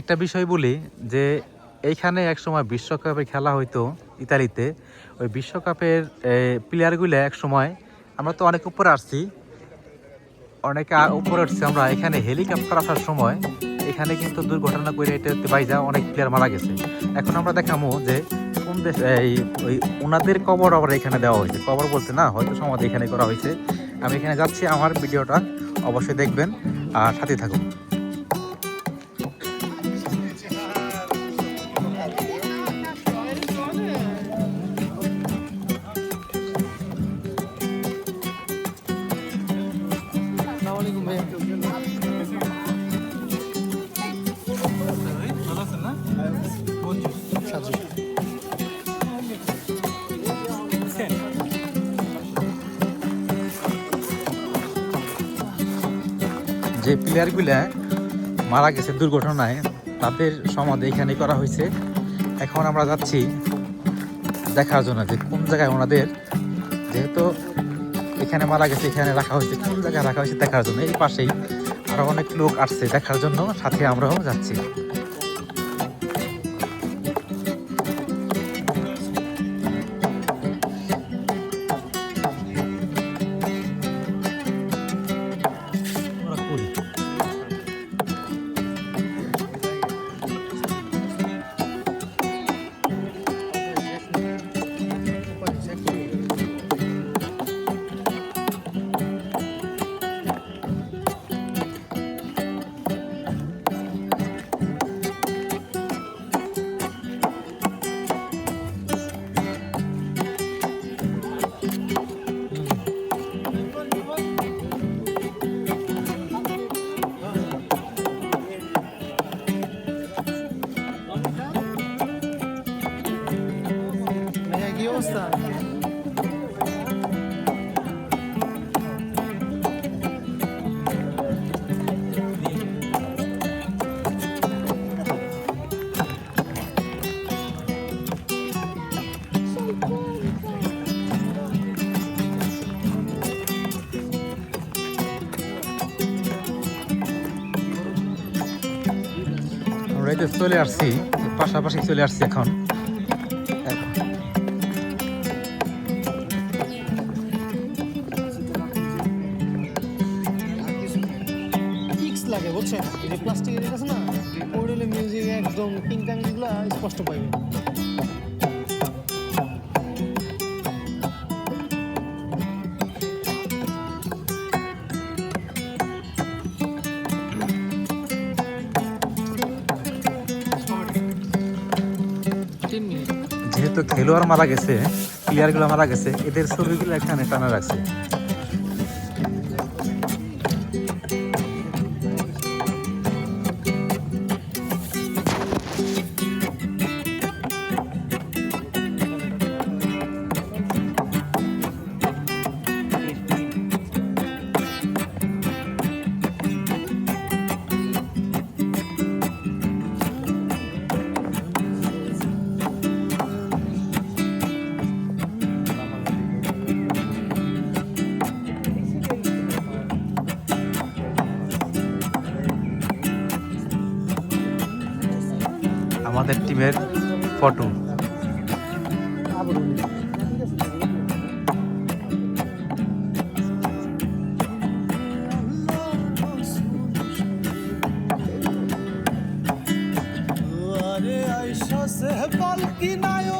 একটা বিষয় বলি যে এইখানে এক সময় বিশ্বকাপে খেলা হইতো ইতালিতে। ওই বিশ্বকাপের প্লেয়ারগুলো এক সময়, আমরা তো অনেক উপরে আসছি, অনেকে উপরে উঠছি আমরা এখানে হেলিকপ্টার আসার সময়, এখানে কিন্তু দুর্ঘটনা করে এটাতে বাইজা অনেক প্লেয়ার মারা গেছে। এখন আমরা দেখামো যে কোন দেশ এই, ওই ওনাদের কবর আবার এখানে দেওয়া হয়েছে। কবর বলতে না, হয়তো সমাধি এখানে করা হয়েছে। আমি এখানে যাচ্ছি, আমার ভিডিওটা অবশ্যই দেখবেন, আর সাথে থাকুন। সাজু যে প্লেয়ারগুলা মারা গেছে দুর্ঘটনায়, তাদের সমাধি এখানে করা হয়েছে। এখন আমরা যাচ্ছি দেখার জন্য যে কোন জায়গায় ওনাদের, যেহেতু এখানে মারা গেছে, এখানে রাখা হয়েছে কোন জায়গায় রাখা হয়েছে দেখার জন্য। এই পাশেই আরও অনেক লোক আসছে দেখার জন্য, সাথে আমরাও যাচ্ছি। অবস্থা। চলে আসছি পাশাপাশি চলে আসছি এখন। বুঝছেন যে প্লাস্টিকের না মিউজিক একদম টিং টাং যেগুলো স্পষ্ট পাইবে। যেহেতু খেলোয়াড় মারা গেছে প্লেয়ারগুলো মারা গেছে, এদের ছবিগুলো এখানে টানা রাখছে। আমাদের টিমের ফটো। পালকি নায়ো